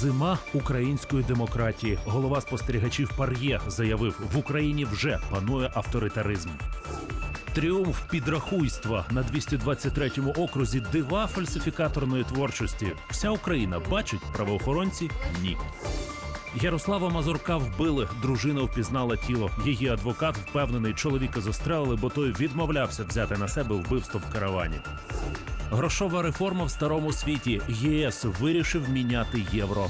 Зима української демократії. Голова спостерігачів Пар'є заявив: в Україні вже панує авторитаризм. Тріумф підрахуйства на 223-му окрузі дива фальсифікаторної творчості. Вся Україна бачить правоохоронці ні. Ярослава Мазурка вбили. Дружина впізнала тіло. Її адвокат впевнений, чоловіка застрелили, бо той відмовлявся взяти на себе вбивство в каравані. Грошова реформа в старому світі. ЄС вирішив міняти євро.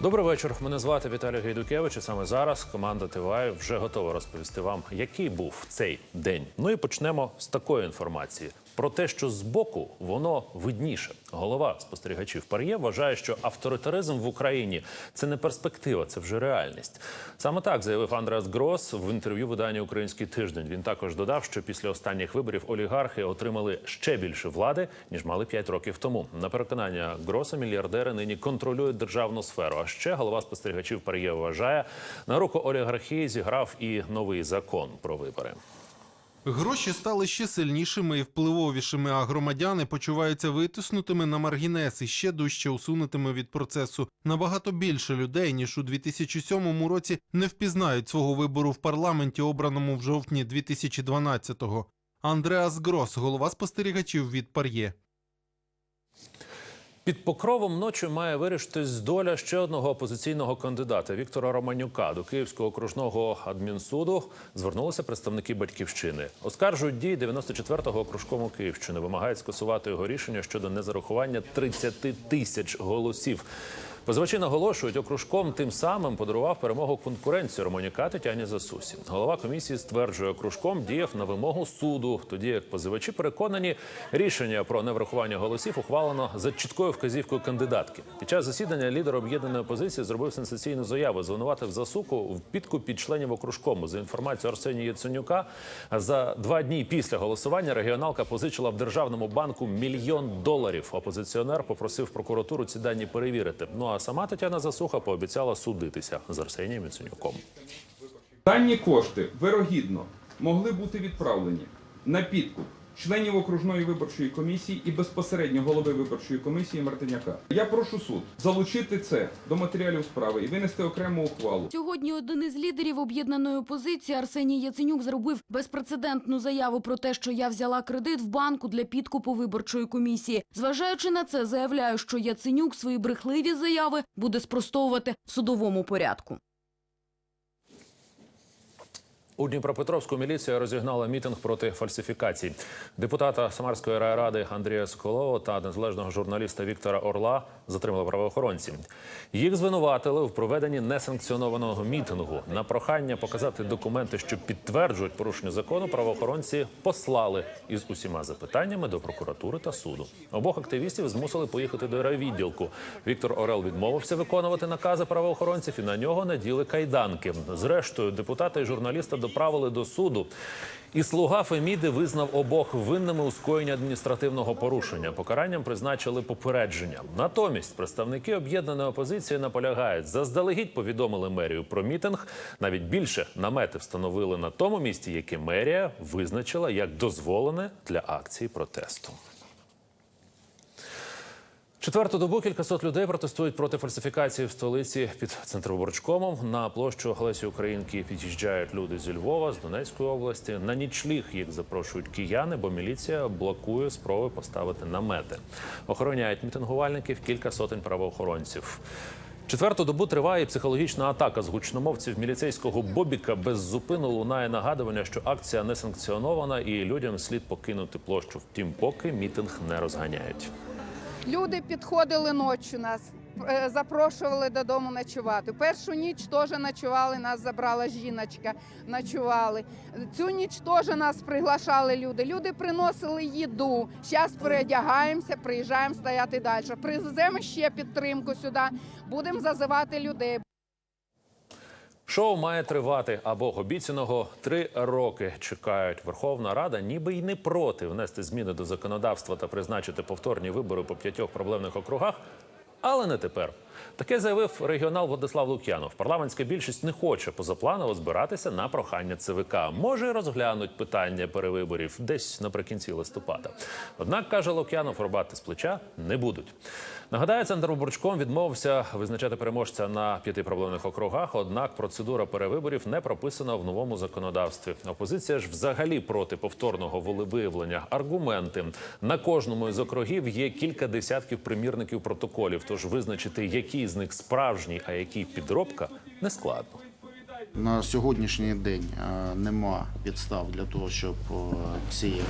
Добрий вечір. Мене звати Віталій Гайдукевич. І саме зараз команда ТВА вже готова розповісти вам, який був цей день. Ну і почнемо з такої інформації. Про те, що збоку воно видніше. Голова спостерігачів Пар'є вважає, що авторитаризм в Україні це не перспектива, це вже реальність. Саме так заявив Андреас Грос в інтерв'ю виданню Український тиждень. Він також додав, що після останніх виборів олігархи отримали ще більше влади ніж мали 5 років тому. На переконання Гроса, мільярдери нині контролюють державну сферу. А ще голова спостерігачів Пар'є вважає, на руку олігархії зіграв і новий закон про вибори. Гроші стали ще сильнішими і впливовішими, а громадяни почуваються витиснутими на маргінес і ще дужче усунутими від процесу. Набагато більше людей ніж у 2007 році не впізнають свого вибору в парламенті, обраному в жовтні 2012-го. Андреас Грос, голова спостерігачів від Пар'є. Під покровом ночі має вирішитись доля ще одного опозиційного кандидата Віктора Романюка до Київського окружного адмінсуду. Звернулися представники батьківщини. Оскаржують дії 94-го окружкому Київщини. Вимагають скасувати його рішення щодо незарахування 30 тисяч голосів. Позивачі наголошують, окружком тим самим подарував перемогу конкуренцію Романюка Тетяні Засусі. Голова комісії стверджує, окружком діяв на вимогу суду. Тоді як позивачі переконані, рішення про неврахування голосів ухвалено за чіткою вказівкою кандидатки. Під час засідання лідер об'єднаної опозиції зробив сенсаційну заяву. Звинуватив засуку в підкупі членів окружкому. За інформацією Арсенія Яценюка, за два дні після голосування регіоналка позичила в державному банку мільйон доларів. Опозиціонер попросив прокуратуру ці дані перевірити. Ну а сама Тетяна Засуха пообіцяла судитися з Арсенієм Яценюком. Дані кошти вирогідно могли бути відправлені на підкуп членів окружної виборчої комісії і безпосередньо голови виборчої комісії Мартиняка. Я прошу суд залучити це до матеріалів справи і винести окрему ухвалу. Сьогодні один із лідерів об'єднаної опозиції Арсеній Яценюк зробив безпрецедентну заяву про те, що я взяла кредит в банку для підкупу виборчої комісії. Зважаючи на це, заявляю, що Яценюк свої брехливі заяви буде спростовувати в судовому порядку. У Дніпропетровську міліція розігнала мітинг проти фальсифікацій. Депутата Самарської райради Андрія Соколова та незалежного журналіста Віктора Орла затримали правоохоронці. Їх звинуватили в проведенні несанкціонованого мітингу. На прохання показати документи, що підтверджують порушення закону. Правоохоронці послали із усіма запитаннями до прокуратури та суду. Обох активістів змусили поїхати до райвідділку. Віктор Орел відмовився виконувати накази правоохоронців і на нього наділи кайданки. Зрештою, депутата і журналіста доправили до суду. І слуга Феміди визнав обох винними у скоєнні адміністративного порушення. Покаранням призначили попередження. Натомість представники об'єднаної опозиції наполягають, заздалегідь повідомили мерію про мітинг. Навіть більше намети встановили на тому місці, яке мерія визначила як дозволене для акції протесту. Четверту добу кількасот людей протестують проти фальсифікації в столиці під центроборчкомом. На площу Лесі Українки під'їжджають люди зі Львова, з Донецької області. На нічліг їх запрошують кияни, бо міліція блокує спроби поставити намети. Охороняють мітингувальників кілька сотень правоохоронців. Четверту добу триває психологічна атака з гучномовців міліцейського бобіка. Без зупину лунає нагадування, що акція не санкціонована і людям слід покинути площу. Втім, поки мітинг не розганяють. Люди підходили ночі нас, е, запрошували додому ночувати. Першу ніч теж ночували, нас забрала жіночка, ночували. Цю ніч теж нас приглашали люди. Люди приносили їду. Зараз переодягаємося, приїжджаємо стояти далі. Привеземо ще підтримку сюди, будемо зазивати людей. Шоу має тривати, або обіцяного три роки чекають. Верховна Рада, ніби й не проти внести зміни до законодавства та призначити повторні вибори по п'ятьох проблемних округах, але не тепер. Таке заявив регіонал Владислав Лук'янов. Парламентська більшість не хоче позапланово збиратися на прохання ЦВК. Може, розглянуть питання перевиборів десь наприкінці листопада. Однак каже Лук'янов, рубати з плеча не будуть. Нагадаю, центр Бурчком відмовився визначати переможця на п'яти проблемних округах. Однак процедура перевиборів не прописана в новому законодавстві. Опозиція ж взагалі проти повторного волевиявлення. Аргументи на кожному із округів є кілька десятків примірників протоколів. Тож визначити, який з них справжній, а який підробка, не складно. На сьогоднішній день е, нема підстав для того, щоб е, ці е,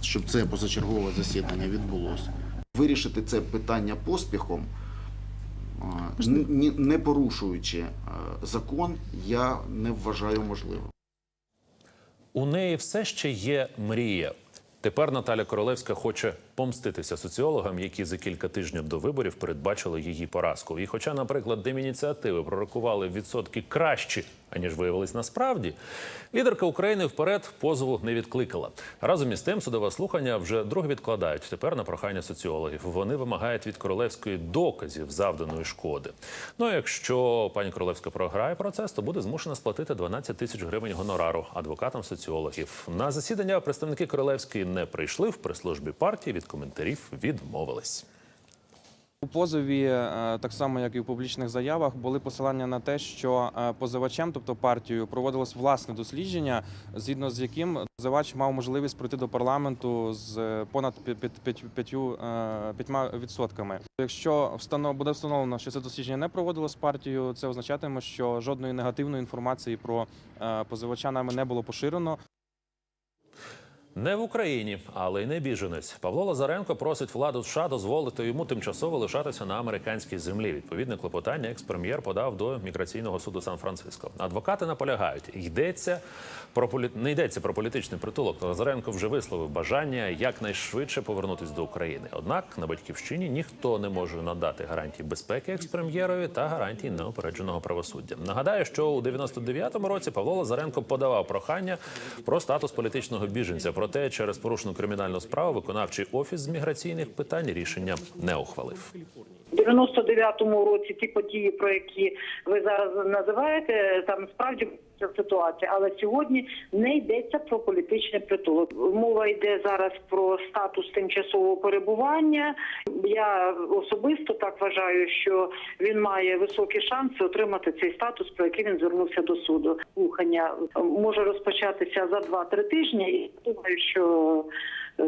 щоб це позачергове засідання відбулося. Вирішити це питання поспіхом, ні- не порушуючи закон, я не вважаю можливим. У неї все ще є мрія. Тепер Наталя Королевська хоче помститися соціологам, які за кілька тижнів до виборів передбачили її поразку. І хоча, наприклад, демініціативи пророкували відсотки кращі, аніж виявилось насправді, лідерка України вперед позову не відкликала. Разом із тим судове слухання вже друге відкладають. Тепер на прохання соціологів. Вони вимагають від королевської доказів завданої шкоди. Ну а якщо пані Королевська програє процес, то буде змушена сплатити 12 тисяч гривень гонорару адвокатам соціологів. На засідання представники королевської не прийшли в прес-службі партії. Від коментарів відмовились. У позові, е, так само як і в публічних заявах, були посилання на те, що е, позивачем, тобто партією, проводилось власне дослідження, згідно з яким позивач мав можливість прийти до парламенту з е, понад пі- пі- п'ять- п'ятью, е, п'ятьма відсотками. Якщо буде встановлено, що це дослідження не проводилось партією, це означатиме, що жодної негативної інформації про позивача нами не було поширено. Не в Україні, але й не біженець. Павло Лазаренко просить владу США дозволити йому тимчасово лишатися на американській землі. Відповідне клопотання екс-прем'єр подав до міграційного суду Сан-Франциско. Адвокати наполягають, йдеться про полі... не йдеться про політичний притулок. Лазаренко вже висловив бажання якнайшвидше повернутись до України. Однак на батьківщині ніхто не може надати гарантій безпеки екс-прем'єрові та гарантій неопередженого правосуддя. Нагадаю, що у 99-му році Павло Лазаренко подавав прохання про статус політичного біженця. Проте через порушену кримінальну справу виконавчий офіс з міграційних питань рішення не ухвалив. У 99-му році ті події, про які ви зараз називаєте, там справді ситуація, але сьогодні не йдеться про політичний притулок. Мова йде зараз про статус тимчасового перебування. Я особисто так вважаю, що він має високі шанси отримати цей статус, про який він звернувся до суду. Слухання може розпочатися за 2-3 тижні. І думаю, що е,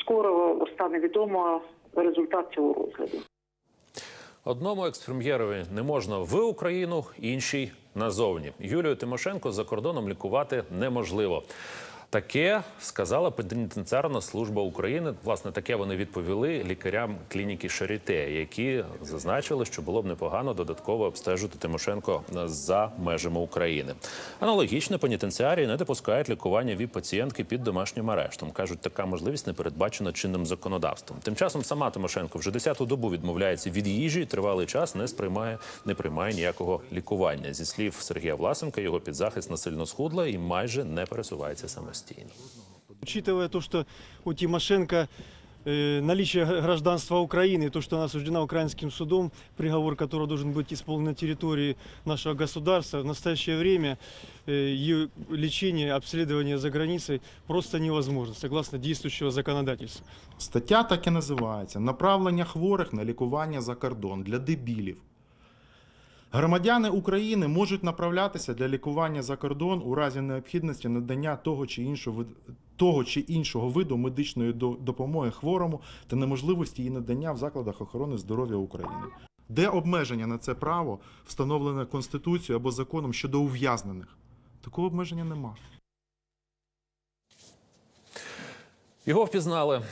скоро стане відомо результат цього розгляду. Одному експрем'єрові не можна в Україну, іншій назовні. Юлію Тимошенко за кордоном лікувати неможливо. Таке сказала пенітенціарна служба України. Власне, таке вони відповіли лікарям клініки Шаріте, які зазначили, що було б непогано додатково обстежити Тимошенко за межами України. Аналогічно пенітенціарії не допускають лікування віп пацієнтки під домашнім арештом. кажуть, така можливість не передбачена чинним законодавством. Тим часом сама Тимошенко вже десяту добу відмовляється від їжі, тривалий час не сприймає, не приймає ніякого лікування. Зі слів Сергія Власенка, його підзахисна сильно схудла і майже не пересувається самостійно Учитывая то, что у Тимошенко э, наличие г- гражданства Украины, то, что она осуждена украинским судом, приговор которого должен быть исполнен на территории нашего государства, в настоящее время э, ее лечение, обследование за границей просто невозможно, согласно действующего законодательства. Стаття так і називається Направлення хворих на лікування за кордон для дебілів. Громадяни України можуть направлятися для лікування за кордон у разі необхідності надання того чи іншого того чи іншого виду медичної до- допомоги хворому та неможливості її надання в закладах охорони здоров'я України. Де обмеження на це право встановлене Конституцією або законом щодо ув'язнених? Такого обмеження нема. Його впізнали.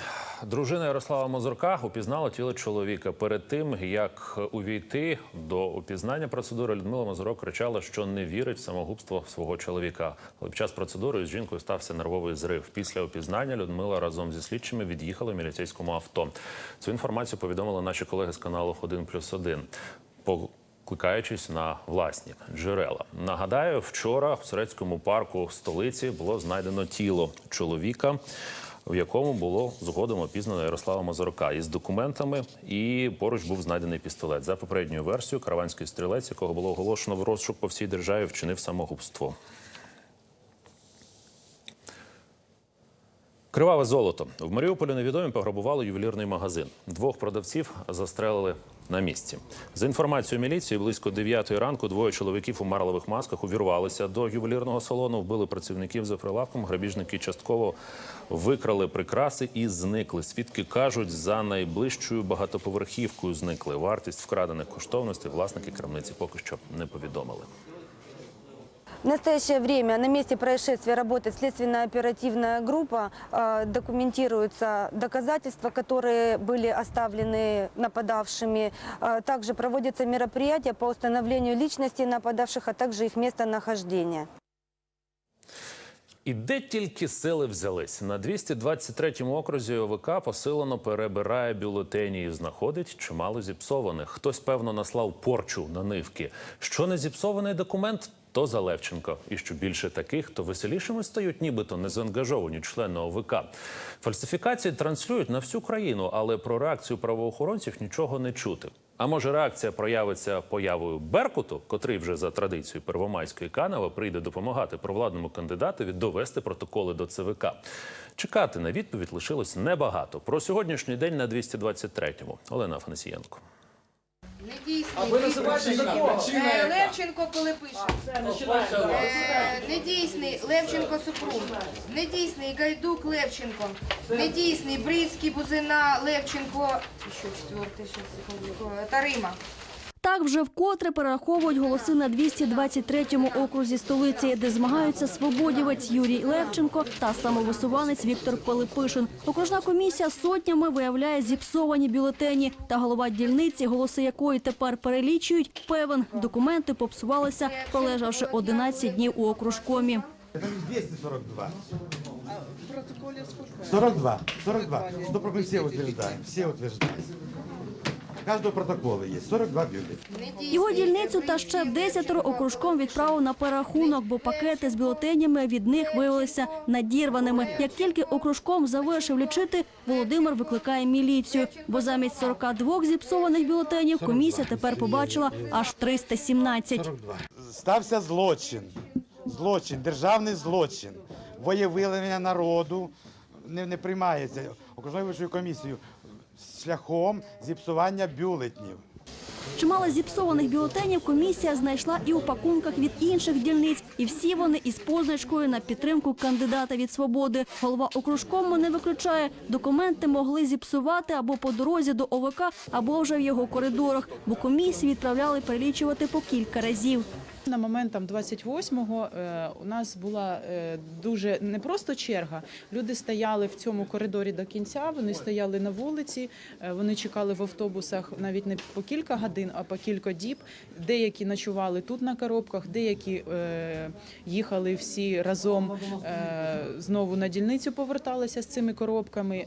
Дружина Ярослава Мозурка упізнала тіло чоловіка. Перед тим як увійти до упізнання процедури, Людмила Мозурок кричала, що не вірить в самогубство свого чоловіка. Але під час процедури з жінкою стався нервовий зрив. Після упізнання Людмила разом зі слідчими від'їхала в міліцейському авто. Цю інформацію повідомили наші колеги з каналу 1 плюс 1. Кликаючись на власні джерела, нагадаю, вчора в Сурецькому парку столиці було знайдено тіло чоловіка. В якому було згодом опізнано Ярослава Мазурка із документами, і поруч був знайдений пістолет. За попередньою версією, караванський стрілець, якого було оголошено в розшук по всій державі, вчинив самогубство. Криваве золото в Маріуполі невідомі пограбували ювелірний магазин. Двох продавців застрелили на місці. За інформацією міліції, близько 9 ранку двоє чоловіків у марлових масках увірвалися до ювелірного салону, вбили працівників за прилавком. Грабіжники частково викрали прикраси і зникли. Свідки кажуть, за найближчою багатоповерхівкою зникли. Вартість вкрадених коштовностей власники крамниці поки що не повідомили. В настоящее время на месте происшествия работает следственно-оперативная группа. Э, Документируются доказательства, которые были оставлены нападавшими. Э, Также проводятся мероприятия по установлению личности нападавших, а также их местонахождения. І де тільки сили взялись на 223-му окрузі ОВК посилено перебирає бюлетені і знаходить чимало зіпсованих. Хтось певно наслав порчу на нивки. Що не зіпсований документ, то за Левченко. І що більше таких, то веселішими стають, нібито незаангажовані члени ОВК. Фальсифікації транслюють на всю країну, але про реакцію правоохоронців нічого не чути. А може, реакція проявиться появою Беркуту, котрий вже за традицією Первомайської Канева прийде допомагати провладному кандидатові довести протоколи до ЦВК. Чекати на відповідь лишилось небагато. Про сьогоднішній день на 223-му. Олена Афанасієнко. А ви називаєте Е, Левченко, коли пише. Е, Недійсний Левченко Супрун. Недійсний Гайдук Левченко. Недійсний Брицький Бузина Левченко. Що четвертий, ще секундочку. Тарима. Так вже вкотре перераховують голоси на 223-му окрузі столиці, де змагаються свободівець Юрій Левченко та самовисуванець Віктор Пилипишин. Окружна комісія сотнями виявляє зіпсовані бюлетені. Та голова дільниці, голоси якої тепер перелічують, певен, документи попсувалися, пролежавши 11 днів у окружкомі. 242. 42. 42. Сто мы все утверждаем. Все утверждаем. Каждого протокола есть. 42 бюллетеня. Його дільницю та ще десятеро окружком відправив на перерахунок, бо пакети з бюлетенями від них виявилися надірваними. Як тільки окружком завершив лічити, Володимир викликає міліцію, бо замість 42 зіпсованих бюлетенів комісія тепер побачила аж 317. 42. Стався злочин. Злочин, державний злочин. Воєвиявлення народу не, не приймається окружною виборчою комісією шляхом зіпсування бюлетнів. Чимало зіпсованих бюлетенів комісія знайшла і у пакунках від інших дільниць, і всі вони із позначкою на підтримку кандидата від свободи. Голова окружкому не виключає, документи могли зіпсувати або по дорозі до ОВК, або вже в його коридорах, бо комісії відправляли перелічувати по кілька разів. На момент там 28-го е, у нас була е, дуже не просто черга. Люди стояли в цьому коридорі до кінця. Вони стояли на вулиці, е, вони чекали в автобусах навіть не по кілька годин, а по кілька діб. Деякі ночували тут на коробках, деякі їхали всі разом знову на дільницю, поверталися з цими коробками.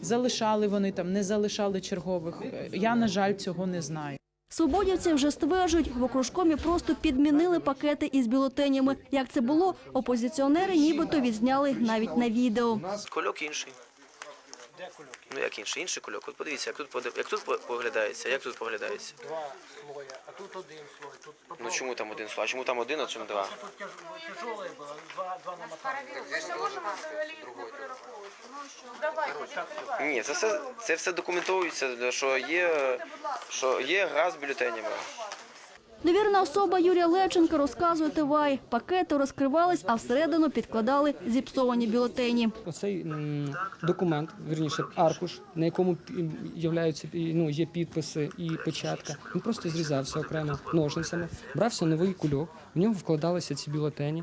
Залишали вони там, не залишали чергових. Я на жаль цього не знаю. Свободівці вже стверджують, в окружкомі просто підмінили пакети із бюлетенями. Як це було, опозиціонери нібито відзняли навіть на відео. Кольок інший. Ну як інший? Інший кульок. От подивіться, як тут подив- як тут поглядається, як тут поглядається. Два слоя, а тут один слой. Тут потом... Ну чому там один слой? А чому там один, а чому два? Тут тяж... тяжелое было, два, два намотали. Ні, це все це все документується, що є, що є гра з бюлетенями. Довірна особа Юрія Левченка розказує Тивай. Пакети розкривались, а всередину підкладали зіпсовані бюлетені. Оцей документ, вірніше, аркуш, на якому пі- пі- ну, є підписи і печатка. Він просто зрізався окремо ножницями, брався новий кульок, в нього вкладалися ці бюлетені.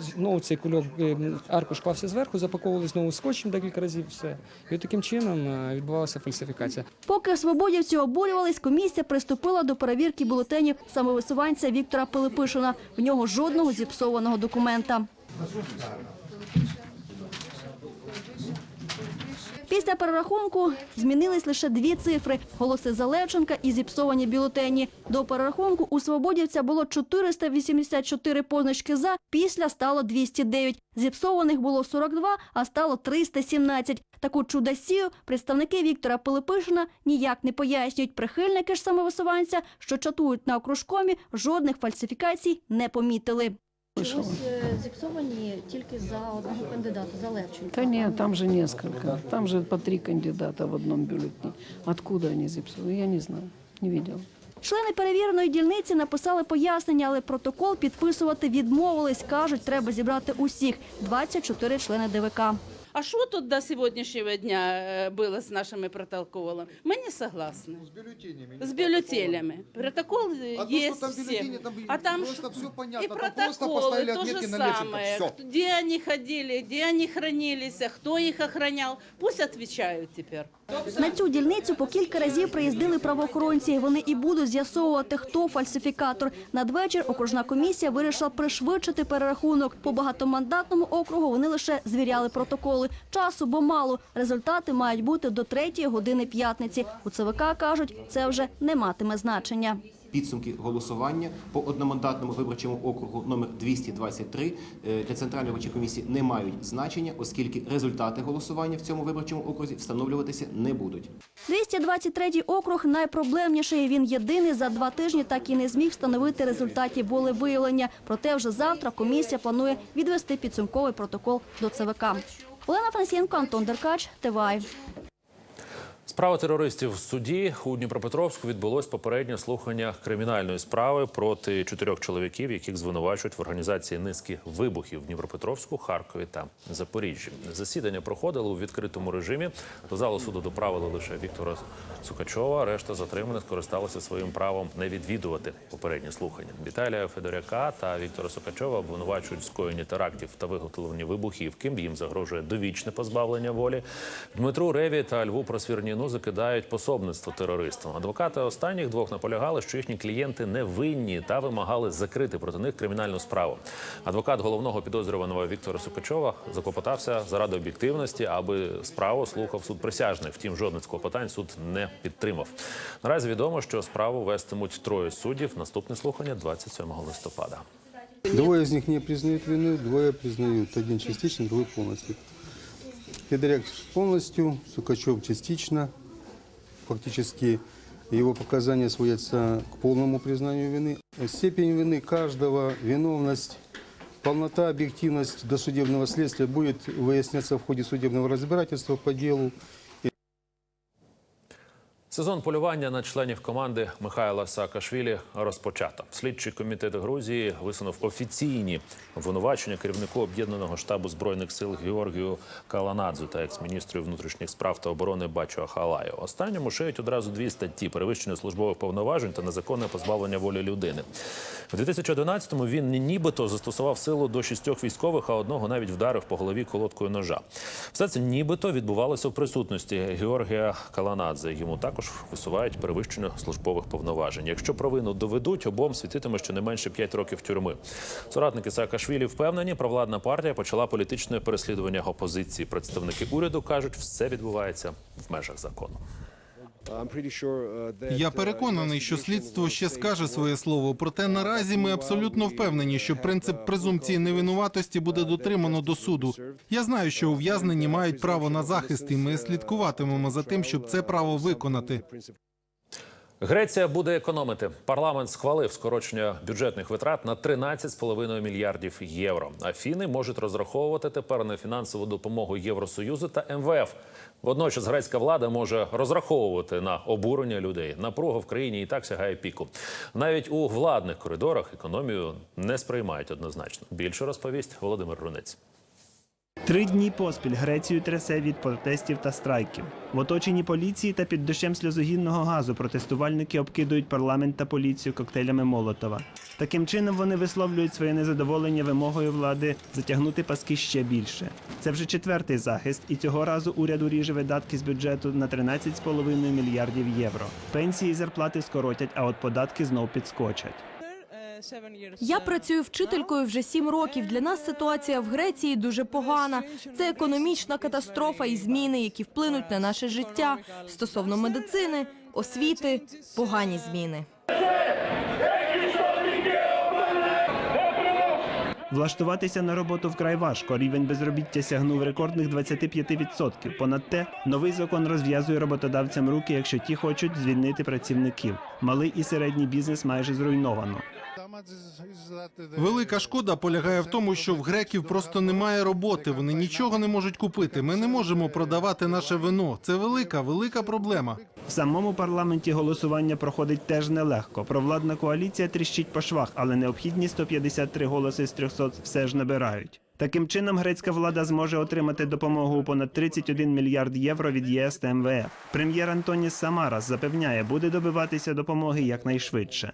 Знову цей кульок е, аркуш клався зверху, запаковували знову скотчем декілька разів. Все і таким чином е, відбувалася фальсифікація. Поки свободівці обурювались, комісія приступила до перевірки бюлетенів самовисуванця Віктора Пилипишина. В нього жодного зіпсованого документа. Після перерахунку змінились лише дві цифри: голоси за Левченка і зіпсовані бюлетені. До перерахунку у свободівця було 484 позначки за. Після стало 209. Зіпсованих було 42, а стало 317. Таку чудосію представники Віктора Пилипишина ніяк не пояснюють. Прихильники ж самовисуванця, що чатують на окружкомі, жодних фальсифікацій не помітили. Чогось зіпсовані тільки за одного кандидата, за Левченка. Та ні, там же несколько. Там же по три кандидата в одному бюлетні. Откуда вони зіпсовані, я не знаю, не бачила. Члени перевіреної дільниці написали пояснення, але протокол підписувати відмовились. Кажуть, треба зібрати усіх 24 члени ДВК. А что тут до сегодняшнего дня э, было с нашими протоколами? Мы не согласны. С бюллетенями. С бюллетенями. Протокол э, А то, есть что там все. бюллетени, там а там просто ш- всё понятно, И там просто протоколы поставили то же отметки на Левченко, самое. всё. Кто- Где они ходили, где они хранились, кто их охранял. Пусть отвечают теперь. На цю дільницю по кілька разів приїздили правоохоронці. Вони і будуть з'ясовувати, хто фальсифікатор. Надвечір окружна комісія вирішила пришвидшити перерахунок. По багатомандатному округу вони лише звіряли протоколи. Часу бо мало. Результати мають бути до третьої години п'ятниці. У ЦВК кажуть, це вже не матиме значення. Підсумки голосування по одномандатному виборчому округу номер 223 е, для центральної виборчої комісії не мають значення, оскільки результати голосування в цьому виборчому окрузі встановлюватися не будуть. 223 округ найпроблемніший. Він єдиний за два тижні так і не зміг встановити результатів волевиявлення. Проте вже завтра комісія планує відвести підсумковий протокол до ЦВК. Олена Франсієнко, Антон Деркач, ТВАЙ. Справа терористів в суді у Дніпропетровську відбулось попереднє слухання кримінальної справи проти чотирьох чоловіків, яких звинувачують в організації низки вибухів в Дніпропетровську, Харкові та Запоріжжі. Засідання проходило у відкритому режимі. До залу суду доправили лише Віктора Сукачова. Решта затриманих скористалися своїм правом не відвідувати попередні слухання. Віталія Федоряка та Віктора Сукачова обвинувачують в скоєнні терактів та виготовленні вибухівки. Їм загрожує довічне позбавлення волі. Дмитру Реві та Льву Просвірніну закидають пособництво терористам. Адвокати останніх двох наполягали, що їхні клієнти не винні та вимагали закрити проти них кримінальну справу. Адвокат головного підозрюваного Віктора Сукачова заклопотався заради об'єктивності, аби справу слухав суд присяжний. Втім, жодних з клопотань суд не підтримав. Наразі відомо, що справу вестимуть троє суддів. Наступне слухання 27 листопада. Двое из них не признают вину, двое признают. Один частично, другой полностью. Федоряк полностью, Сукачев частично. Фактически его показания сводятся к полному признанию вины. Степень вины каждого, виновность, полнота, объективность досудебного следствия будет выясняться в ходе судебного разбирательства по делу. Сезон полювання на членів команди Михайла Саакашвілі розпочато. Слідчий комітет Грузії висунув офіційні обвинувачення керівнику об'єднаного штабу збройних сил Георгію Каланадзу та екс-міністру внутрішніх справ та оборони Бачу Ахалаю. Останньому шиють одразу дві статті: перевищення службових повноважень та незаконне позбавлення волі людини. У 2011-му він нібито застосував силу до шістьох військових, а одного навіть вдарив по голові колодкою ножа. Все це нібито відбувалося в присутності Георгія Каланадзе. Йому також висувають перевищення службових повноважень. Якщо провину доведуть, обом світитиме щонайменше 5 років тюрми. Соратники Саакашвілі впевнені, провладна партія почала політичне переслідування опозиції. Представники уряду кажуть, все відбувається в межах закону. Я переконаний, що слідство ще скаже своє слово. Проте наразі ми абсолютно впевнені, що принцип презумпції невинуватості буде дотримано до суду. Я знаю, що ув'язнені мають право на захист, і ми слідкуватимемо за тим, щоб це право виконати. Греція буде економити. Парламент схвалив скорочення бюджетних витрат на 13,5 мільярдів євро. Афіни можуть розраховувати тепер на фінансову допомогу Євросоюзу та МВФ. Водночас грецька влада може розраховувати на обурення людей. Напруга в країні і так сягає піку. Навіть у владних коридорах економію не сприймають однозначно. Більше розповість Володимир Рунець. Три дні поспіль Грецію трясе від протестів та страйків. В оточенні поліції та під дощем сльозогінного газу протестувальники обкидують парламент та поліцію коктейлями Молотова. Таким чином вони висловлюють своє незадоволення вимогою влади затягнути паски ще більше. Це вже четвертий захист, і цього разу уряд уріже видатки з бюджету на 13,5 мільярдів євро. Пенсії і зарплати скоротять, а от податки знов підскочать. Я працюю вчителькою вже сім років. Для нас ситуація в Греції дуже погана. Це економічна катастрофа і зміни, які вплинуть на наше життя стосовно медицини, освіти, погані зміни. Влаштуватися на роботу вкрай важко. Рівень безробіття сягнув рекордних 25%. Понад те, новий закон розв'язує роботодавцям руки, якщо ті хочуть звільнити працівників. Малий і середній бізнес майже зруйновано. Велика шкода полягає в тому, що в греків просто немає роботи. Вони нічого не можуть купити. Ми не можемо продавати наше вино. Це велика, велика проблема. В самому парламенті голосування проходить теж нелегко. Провладна коаліція тріщить по швах, але необхідні 153 голоси з 300 все ж набирають. Таким чином, грецька влада зможе отримати допомогу у понад 31 мільярд євро від ЄС та МВФ. Прем'єр Антоніс Самарас запевняє, буде добиватися допомоги якнайшвидше.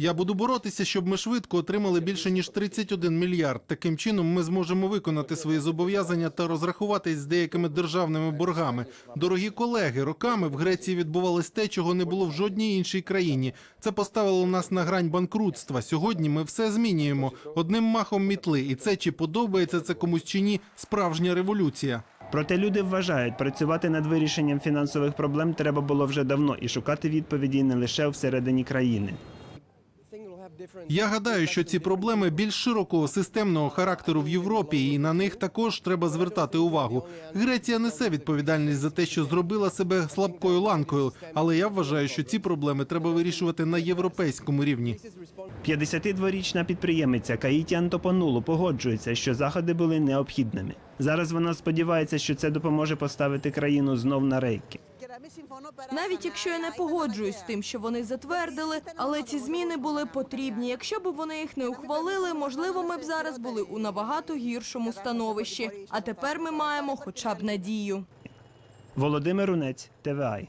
Я буду боротися, щоб ми швидко отримали більше ніж 31 мільярд. Таким чином ми зможемо виконати свої зобов'язання та розрахуватись з деякими державними боргами. Дорогі колеги, роками в Греції відбувалось те, чого не було в жодній іншій країні. Це поставило нас на грань банкрутства. Сьогодні ми все змінюємо одним махом мітли. І це чи подобається це комусь чи ні, справжня революція. Проте люди вважають, працювати над вирішенням фінансових проблем треба було вже давно і шукати відповіді не лише всередині країни. Я гадаю, що ці проблеми більш широкого системного характеру в Європі, і на них також треба звертати увагу. Греція несе відповідальність за те, що зробила себе слабкою ланкою, але я вважаю, що ці проблеми треба вирішувати на європейському рівні. 52-річна підприємиця Каїті Антопонулу погоджується, що заходи були необхідними. Зараз вона сподівається, що це допоможе поставити країну знов на рейки. Навіть якщо я не погоджуюсь з тим, що вони затвердили, але ці зміни були потрібні. Якщо б вони їх не ухвалили, можливо, ми б зараз були у набагато гіршому становищі. А тепер ми маємо хоча б надію. Володимир Унець, ТВАЙ.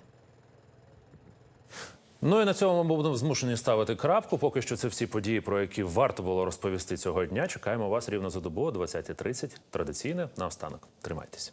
Ну і на цьому ми будемо змушені ставити крапку. Поки що це всі події, про які варто було розповісти цього дня. Чекаємо вас рівно за добу о 20.30. Традиційне наостанок. Тримайтеся.